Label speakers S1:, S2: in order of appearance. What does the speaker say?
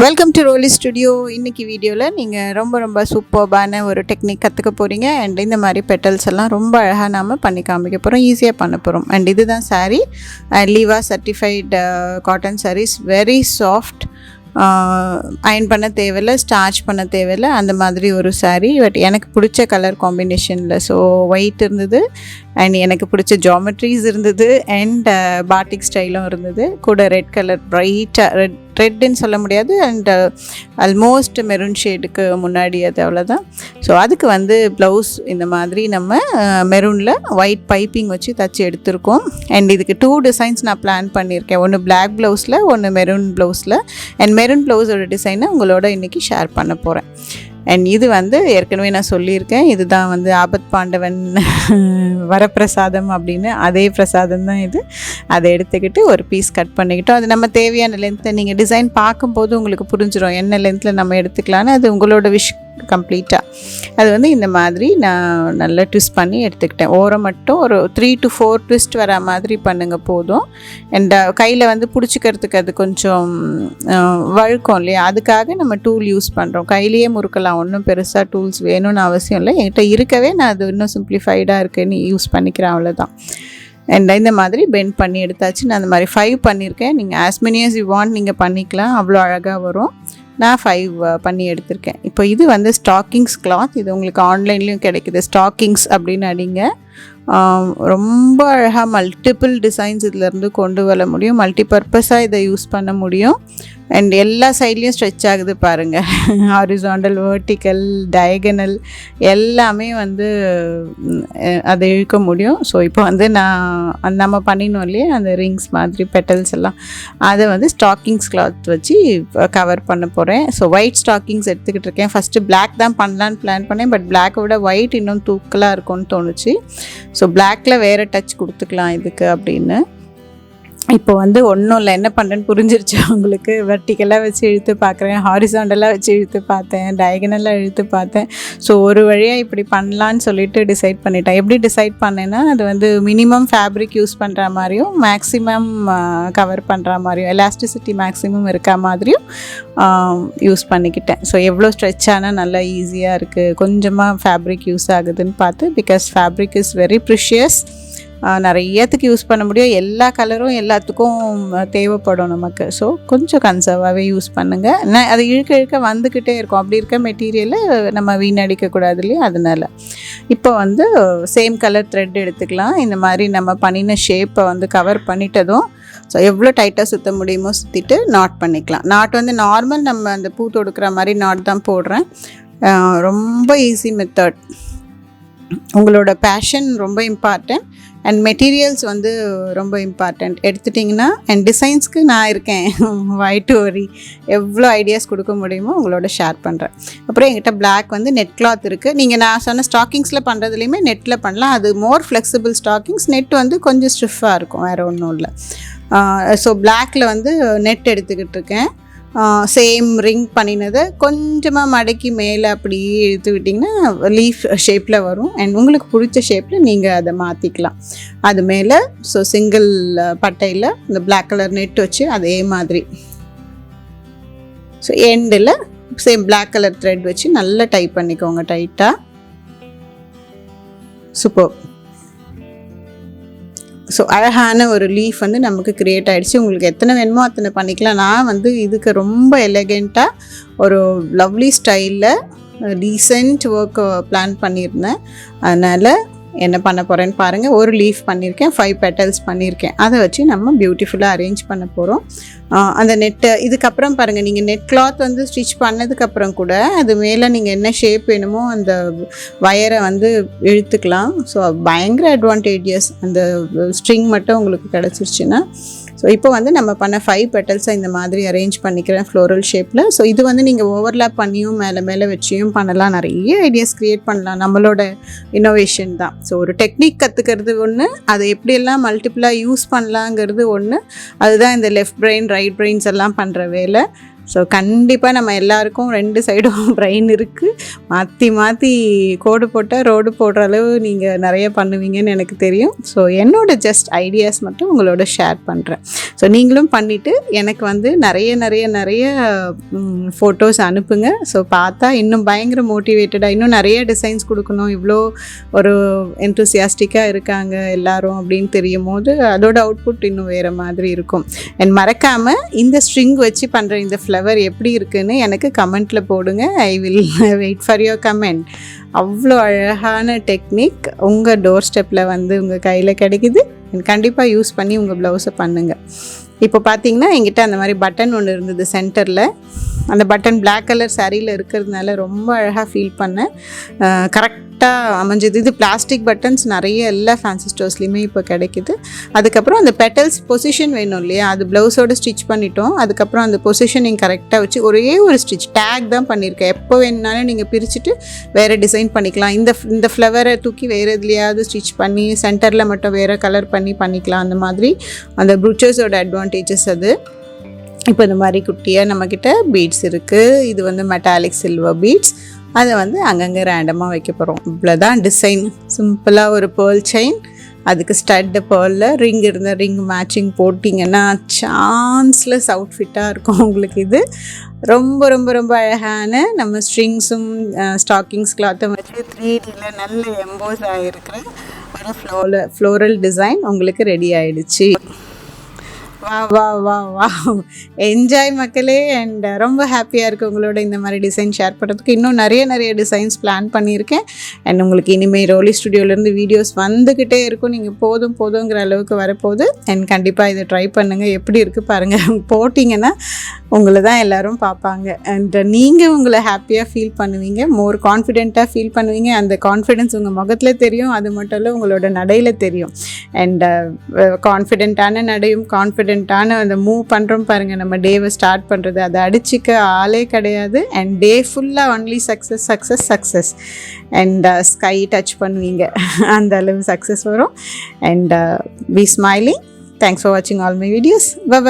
S1: Welcome to ரோலி studio இன்றைக்கி வீடியோவில் நீங்கள் ரொம்ப ரொம்ப சூப்பர்பான ஒரு டெக்னிக் கற்றுக்க போகிறீங்க அண்ட் இந்த மாதிரி பெட்டல்ஸ் எல்லாம் ரொம்ப அழகாக நாம் பண்ணி காமிக்க போகிறோம் ஈஸியாக பண்ண போகிறோம் அண்ட் இதுதான் சாரீ லீவா certified cotton saris very soft iron பண்ண தேவையில்ல ஸ்டார்ச் பண்ண தேவையில்ல. அந்த மாதிரி ஒரு சாரீ பட் எனக்கு பிடிச்ச கலர் காம்பினேஷனில் ஸோ ஒயிட் இருந்தது. அண்ட் எனக்கு பிடிச்ச ஜாமெட்ரிஸ் இருந்தது. அண்ட் பாட்டிக் ஸ்டைலும் இருந்தது. கூட ரெட் கலர் ப்ரைட்டாக ரெட் ரெட்டுன்னு சொல்ல முடியாது. அண்ட் ஆல்மோஸ்ட் மெரூன் ஷேடுக்கு முன்னாடி அது அவ்வளோதான் ஸோ அதுக்கு வந்து ப்ளவுஸ் இந்த மாதிரி நம்ம மெரூனில் ஒயிட் பைப்பிங் வச்சு தச்சு எடுத்திருக்கோம். அண்ட் இதுக்கு டூ டிசைன்ஸ் நான் பிளான் பண்ணியிருக்கேன். ஒன்று பிளாக் ப்ளவுஸில் ஒன்று மெரூன் ப்ளவுஸில் அண்ட் மெரூன் ப்ளவுஸோட டிசைனை உங்களோட இன்றைக்கி ஷேர் பண்ண போகிறேன் அண்ட் இது வந்து ஏற்கனவே நான் சொல்லியிருக்கேன். இதுதான் வந்து ஆபத் பாண்டவன் வரப்பிரசாதம் அப்படின்னு. அதே பிரசாதம் தான் இது. அதை எடுத்துக்கிட்டு ஒரு பீஸ் கட் பண்ணிக்கிட்டோம். அது நம்ம தேவையான லென்த்தில் நீங்கள் டிசைன் பார்க்கும்போது உங்களுக்கு புரிஞ்சிடும் என்ன லென்த்தில் நம்ம எடுத்துக்கலான்னு அது உங்களோட விஷ் கம்ப்ளீட்டாக அது வந்து இந்த மாதிரி நான் நல்லா ட்விஸ்ட் பண்ணி எடுத்துக்கிட்டேன். ஓரம் மட்டும் ஒரு த்ரீ டு ஃபோர் ட்விஸ்ட் வர மாதிரி பண்ணுங்கள் போதும். அண்ட் uh, கையில் வந்து பிடிச்சிக்கிறதுக்கு அது கொஞ்சம் வழுக்கம் வழுக்கும் இல்லையா? அதுக்காக நம்ம டூல் யூஸ் பண்ணுறோம் கையிலேயே முறுக்கலாம். ஒன்றும் பெருசாக டூல்ஸ் வேணும்னு அவசியம் இல்லை. என்கிட்ட இருக்கவே நான் அது இன்னும் சிம்பிளிஃபைடாக இருக்குன்னு யூஸ் பண்ணிக்கிறேன் அவ்வளோதான் அண்ட் இந்த மாதிரி பெண்ட் பண்ணி எடுத்தாச்சு. நான் அந்த மாதிரி ஃபைவ் பண்ணியிருக்கேன். நீங்கள் as யூ as நீங்கள் பண்ணிக்கலாம். அவ்வளோ அழகாக வரும். நான் ஃபைவ் uh, பண்ணி எடுத்திருக்கேன். இப்போ இது வந்து ஸ்டாக்கிங்ஸ் கிளாத் இது உங்களுக்கு ஆன்லைன்லேயும் கிடைக்குது. ஸ்டாக்கிங்ஸ் அப்படின்னு அடிங்க. ரொம்ப அழகாக மல்டிபிள் டிசைன்ஸ் இதிலேருந்து கொண்டு வர முடியும். மல்டி பர்பஸாக இதை யூஸ் பண்ண முடியும். அண்ட் எல்லா சைட்லேயும் ஸ்ட்ரெச் ஆகுது பாருங்கள் ஹாரிசாண்டல் வேர்ட்டிக்கல் டயகனல் எல்லாமே வந்து அதை இழுக்க முடியும். ஸோ இப்போ வந்து நான் நம்ம பண்ணினோம் இல்லையே? அந்த ரிங்ஸ் மாதிரி பெட்டல்ஸ் எல்லாம். அதை வந்து ஸ்டாக்கிங்ஸ் கிளாத் வச்சு கவர் பண்ண போகிறேன் ஸோ ஒயிட் ஸ்டாக்கிங்ஸ் எடுத்துக்கிட்டு இருக்கேன். ஃபஸ்ட்டு பிளாக் தான் பண்ணலான்னு பிளான் பண்ணேன். பட் பிளாக்கை விட ஒயிட் இன்னும் தூக்கலாக இருக்கும்னு தோணுச்சு. ஸோ பிளாக்கில் வேறு டச் கொடுத்துக்கலாம் இதுக்கு அப்படின்னு. இப்போ வந்து ஒன்றும் இல்லை. என்ன பண்ணுறேன்னு புரிஞ்சிருச்சு அவங்களுக்கு. வெர்டிக்கலாக வச்சு இழுத்து பார்க்குறேன் ஹாரிசாண்டலாக வச்சு இழுத்து பார்த்தேன். டயகனலாக இழுத்து பார்த்தேன். ஸோ ஒரு வழியாக இப்படி பண்ணலான்னு சொல்லிட்டு டிசைட் பண்ணிட்டேன். எப்படி டிசைட் பண்ணேன்னா அது வந்து மினிமம் ஃபேப்ரிக் யூஸ் பண்ணுற மாதிரியும் மேக்ஸிமம் கவர் பண்ணுற மாதிரியும் எலாஸ்டிசிட்டி மேக்ஸிமம் இருக்க மாதிரியும் யூஸ் பண்ணிக்கிட்டேன். ஸோ எவ்வளோ ஸ்ட்ரெச் ஆனால் நல்லா ஈஸியாக இருக்குது கொஞ்சமாக ஃபேப்ரிக் யூஸ் ஆகுதுன்னு பார்த்து because fabric is very precious நிறையத்துக்கு use பண்ண முடியும். எல்லா கலரும் எல்லாத்துக்கும் தேவைப்படும் நமக்கு. ஸோ கொஞ்சம் கன்சர்வாகவே யூஸ் பண்ணுங்கள் நான் அது இழுக்க இழுக்க வந்துக்கிட்டே இருக்கும். அப்படி இருக்க மெட்டீரியலை நம்ம வீணடிக்கக்கூடாது இல்லையா? அதனால. இப்போ வந்து சேம் கலர் த்ரெட் எடுத்துக்கலாம். இந்த மாதிரி நம்ம பண்ணின ஷேப்பை வந்து கவர் பண்ணிட்டதும் ஸோ எவ்வளோ டைட்டாக சுற்ற முடியுமோ சுற்றிட்டு நாட் பண்ணிக்கலாம். நாட் வந்து நார்மல் நம்ம அந்த பூ தொடுக்கிற மாதிரி நாட் தான் போடுறேன். ரொம்ப ஈஸி மெத்தட் உங்களோட பேஷன் ரொம்ப இம்பார்ட்டன்ட் அண்ட் மெட்டீரியல்ஸ் வந்து ரொம்ப இம்பார்ட்டண்ட் எடுத்துட்டிங்கன்னா அண்ட் டிசைன்ஸ்க்கு நான் இருக்கேன். ஒயிட் ஒரி எவ்வளோ ஐடியாஸ் கொடுக்க முடியுமோ உங்களோட ஷேர் பண்ணுறேன் அப்புறம் என்கிட்ட பிளாக் வந்து நெட் கிளாத் இருக்குது நீங்கள் நான் சொன்ன ஸ்டாக்கிங்ஸில் பண்ணுறதுலையுமே நெட்டில் பண்ணலாம். அது மோர் ஃப்ளெக்சிபிள் ஸ்டாக்கிங்ஸ் நெட் வந்து கொஞ்சம் ஸ்டிஃபாக இருக்கும். வேறு ஒன்றும் இல்லை. ஸோ பிளாக்ல வந்து நெட் எடுத்துக்கிட்டு இருக்கேன். சேம் ரிங் பண்ணினதை. கொஞ்சமாக மடக்கி மேலே அப்படியே இழுத்து விட்டிங்கன்னா லீஃப் ஷேப்பில் வரும். அண்ட் உங்களுக்கு பிடிச்ச ஷேப்பில் நீங்கள் அதை மாற்றிக்கலாம் அது மேலே ஸோ சிங்கிள் பட்டையில் இந்த பிளாக் கலர் நெட் வச்சு அதே மாதிரி. ஸோ எண்டில் சேம் பிளாக் கலர் த்ரெட் வச்சு நல்லா டைப் பண்ணிக்கோங்க டைட்டாக சூப்பர் ஸோ அழகான ஒரு லீஃப் வந்து நமக்கு க்ரியேட் ஆகிடுச்சு உங்களுக்கு எத்தனை வேணுமோ அத்தனை பண்ணிக்கலாம். நான் வந்து இதுக்கு ரொம்ப எலகெண்ட்டாக ஒரு லவ்லி ஸ்டைலில் டீசென்ட் ஒர்க் பிளான் பண்ணியிருந்தேன். அதனால் என்ன பண்ண போகிறேன்னு பாருங்கள் ஒரு லீஃப் பண்ணியிருக்கேன் ஃபைவ் பெட்டல்ஸ் பண்ணியிருக்கேன் அதை வச்சு நம்ம பியூட்டிஃபுல்லாக அரேஞ்ச் பண்ண போகிறோம் அந்த நெட்டு இதுக்கப்புறம் பாருங்கள் நீங்கள் நெட் கிளாத் வந்து ஸ்டிச் பண்ணதுக்கப்புறம் கூட அது மேலே நீங்கள் என்ன ஷேப் வேணுமோ அந்த வயரை வந்து இழுத்துக்கலாம். ஸோ பயங்கர அட்வான்டேஜஸ் அந்த ஸ்ட்ரிங் மட்டும் உங்களுக்கு கிடச்சிருச்சுன்னா ஸோ இப்போ வந்து நம்ம பண்ண ஃபைவ் பெட்டல்ஸை இந்த மாதிரி அரேஞ்ச் பண்ணிக்கிறேன் ஃப்ளோரல் ஷேப்பில் ஸோ இது வந்து நீங்கள் ஓவர்லாப் பண்ணியும் மேலே மேலே வச்சியும் பண்ணலாம். நிறைய ஐடியாஸ் க்ரியேட் பண்ணலாம். நம்மளோட இன்னோவேஷன் தான். ஸோ ஒரு டெக்னிக் கற்றுக்கிறது ஒன்று அதை எப்படியெல்லாம் மல்டிப்புளாக யூஸ் பண்ணலாங்கிறது ஒன்று அதுதான் இந்த லெஃப்ட் பிரெயின் ரைட் பிரெயின்ஸ் எல்லாம் பண்ணுற வேலை. ஸோ கண்டிப்பாக நம்ம எல்லாருக்கும் ரெண்டு சைடும் பிரெயின் இருக்குது மாற்றி மாற்றி கோடு போட்டால் ரோடு போடுற அளவு நீங்கள் நிறைய பண்ணுவீங்கன்னு எனக்கு தெரியும். ஸோ என்னோட ஜஸ்ட் ஐடியாஸ் மட்டும் உங்களோட ஷேர் பண்ணுறேன் ஸோ நீங்களும் பண்ணிவிட்டு எனக்கு வந்து நிறைய நிறைய நிறைய ஃபோட்டோஸ் அனுப்புங்க. ஸோ பார்த்தா இன்னும் பயங்கர மோட்டிவேட்டடாக இன்னும் நிறைய டிசைன்ஸ் கொடுக்கணும். இவ்வளோ ஒரு என்த்துசியாஸ்டிக்காக இருக்காங்க எல்லாரும் அப்படின்னு தெரியும் போது அதோட அவுட்புட் இன்னும் வேறு மாதிரி இருக்கும். அண்ட் மறக்காமல் இந்த ஸ்ட்ரிங் வச்சு பண்ணுற இந்த ஃப்ளவர் எப்படி இருக்குன்னு எனக்கு கமெண்ட்டில் போடுங்க. I will wait for your comment அவ்வளோ அழகான டெக்னிக் உங்கள் டோர் ஸ்டெப்பில் வந்து உங்கள் கையில் கிடைக்குது. கண்டிப்பாக யூஸ் பண்ணி உங்கள் ப்ளவுஸை பண்ணுங்கள் இப்போ பார்த்தீங்கன்னா எங்கிட்ட அந்த மாதிரி பட்டன் ஒன்று இருந்தது சென்டரில் அந்த பட்டன் பிளாக் கலர் சாரியில் இருக்கிறதுனால ரொம்ப அழகாக ஃபீல் பண்ணேன். கரெக்டாக அமைஞ்சது. இது பிளாஸ்டிக் பட்டன்ஸ் நிறைய எல்லா ஃபேன்சி ஸ்டோர்ஸ்லேயுமே இப்போ கிடைக்குது. அதுக்கப்புறம் அந்த பெட்டல்ஸ் பொசிஷன் வேணும் இல்லையா? அது ப்ளவுஸோட ஸ்டிச் பண்ணிட்டோம். அதுக்கப்புறம் அந்த பொசிஷனிங் கரெக்டாக வச்சு ஒரே ஒரு ஸ்டிச் டேக் தான் பண்ணியிருக்கேன். எப்போ வேணுனாலும் நீங்கள் பிரிச்சுட்டு வேறு டிசைன் பண்ணிக்கலாம். இந்த இந்த ஃப்ளவரை தூக்கி வேறு எதுலையாவது ஸ்டிச் பண்ணி சென்டரில் மட்டும் வேறு கலர் பண்ணி பண்ணிக்கலாம். அந்த மாதிரி. அந்த ப்ரூச்சர்ஸோட அட்வான்டேஜஸ் அது. இப்போ இந்த மாதிரி குட்டியாக நம்மக்கிட்ட பீட்ஸ் இருக்குது இது வந்து மெட்டாலிக் சில்வர் பீட்ஸ் அதை வந்து அங்கங்கே ரேண்டமாக வைக்க போகிறோம் இவ்வளோதான் டிசைன் சிம்பிளாக ஒரு பேர்ல் செயின் அதுக்கு ஸ்டட்டு பேர்லில் ரிங் இருந்த ரிங் மேட்சிங் போட்டிங்கன்னா சான்ஸ்லெஸ் அவுட்ஃபிட்டாக இருக்கும் உங்களுக்கு இது. ரொம்ப ரொம்ப ரொம்ப அழகான நம்ம ஸ்ட்ரிங்ஸும் ஸ்டாக்கிங்ஸ் கிளாத்தும் வச்சு த்ரீ டியில் நல்ல எம்போஸ் ஆகிருக்கிற ஒரு ஃப்ளோல ஃப்ளோரல் டிசைன் உங்களுக்கு ரெடி ஆகிடுச்சு வா வா வா வா என்ஜாய் மக்களே அண்ட் ரொம்ப ஹாப்பியாக இருக்குது உங்களோட இந்த மாதிரி டிசைன் ஷேர் பண்ணுறதுக்கு இன்னும் நிறைய நிறைய டிசைன்ஸ் பிளான் பண்ணியிருக்கேன். அண்ட் உங்களுக்கு இனிமேல் ரோலி ஸ்டுடியோலேருந்து வீடியோஸ் வந்துக்கிட்டே இருக்கும். நீங்கள் போதும் போதுங்கிற அளவுக்கு வரப்போகுது. அண்ட் கண்டிப்பாக இதை ட்ரை பண்ணுங்கள் எப்படி இருக்குது பாருங்கள் போட்டிங்கன்னா உங்களை தான் எல்லோரும் பார்ப்பாங்க. அண்ட் நீங்கள் உங்களை ஹாப்பியாக ஃபீல் பண்ணுவீங்க. மோர் கான்ஃபிடென்ட்டாக ஃபீல் பண்ணுவீங்க. அந்த கான்ஃபிடென்ஸ் உங்கள் முகத்தில் தெரியும். அது மட்டும் இல்லை உங்களோட நடையில் தெரியும். அண்ட் கான்ஃபிடென்ட்டான uh, நடையும் கான்ஃபிடென்ட் கான்ஃபிடென்ட்டான அந்த மூவ் பண்ணுறோம் பாருங்கள் நம்ம டேவை ஸ்டார்ட் பண்ணுறது அதை அடிச்சிக்க ஆளே கிடையாது. அண்ட் டே ஃபுல்லாக only success success success and sky touch பண்ணுவீங்க. அந்த அளவு சக்ஸஸ் வரும். And be smiling thanks for வாட்சிங் ஆல் மை வீடியோஸ் பை